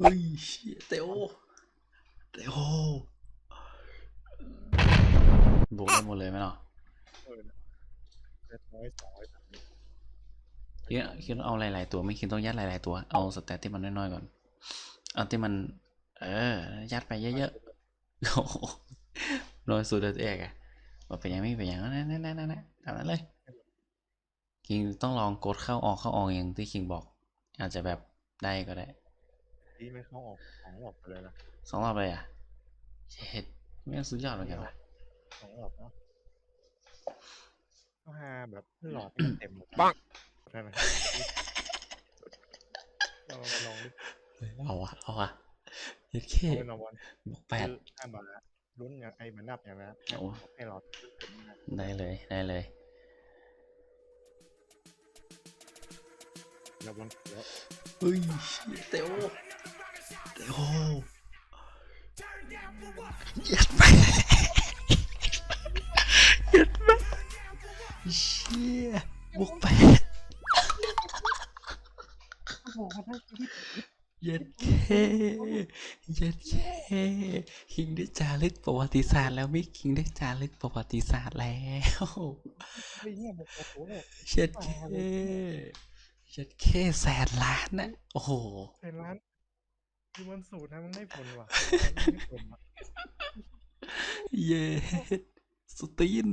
เฮ้ยเชี่ยเตโอเตโอบวกได้หมดเลยไหมเนาะเยองร้อยสามคิดคิดเอาหลายๆตัวไม่คิดต้องยัดหลายๆตัว เอาสแตทที่มันน้อยๆก่อน เอาที่มัน เออ ยัดไปเยอะๆโอ้โหน้อยสุดเลยตัวเอกอะว่าเป็นยังไม่เป็นยังนั่นนั่นนั่นนั่นตามนั้นเลย คิงต้องลองกดเข้าออกเข้าออกอย่างที่คิงบอก อาจจะแบบได้ก็ได้ ที่ไม่เข้าออกสองรอบไปเลยนะสองรอบเลยอะเช็ดไม่งสุดยอดเหมือนกันว่ะสองรอบเนาะก็หาแบบหลอดให้มันเต็มหมดปังนั่นนะเรามาลองดิเอาวะเอาวะเย็ดเคเอาไปลองบอลบอกแปดคือห้าบาทลุ้นอย่างไอ้มันนับอย่างนั้นโอ้ให้หลอดเต็มนะได้เลยได้เลยแล้วบอลแล้วเฮ้ยเต โอเตโอยัดไปยัดไปเชี่ยบวกแปเย็ดเคเย็ดเคคิงได้จารึกประวัติศาสตร์แล้วมิคิงได้จารึกประวัติศาสตร์แล้วเนี่ยบอกโอ้โหเลยเช็ดเคเช็ดเคแสนล้านนะโอ้โหเป็นร้าน คือมันสูตรนะมันได้ผลว่ะได้ผลว่ะเย็ดสตีน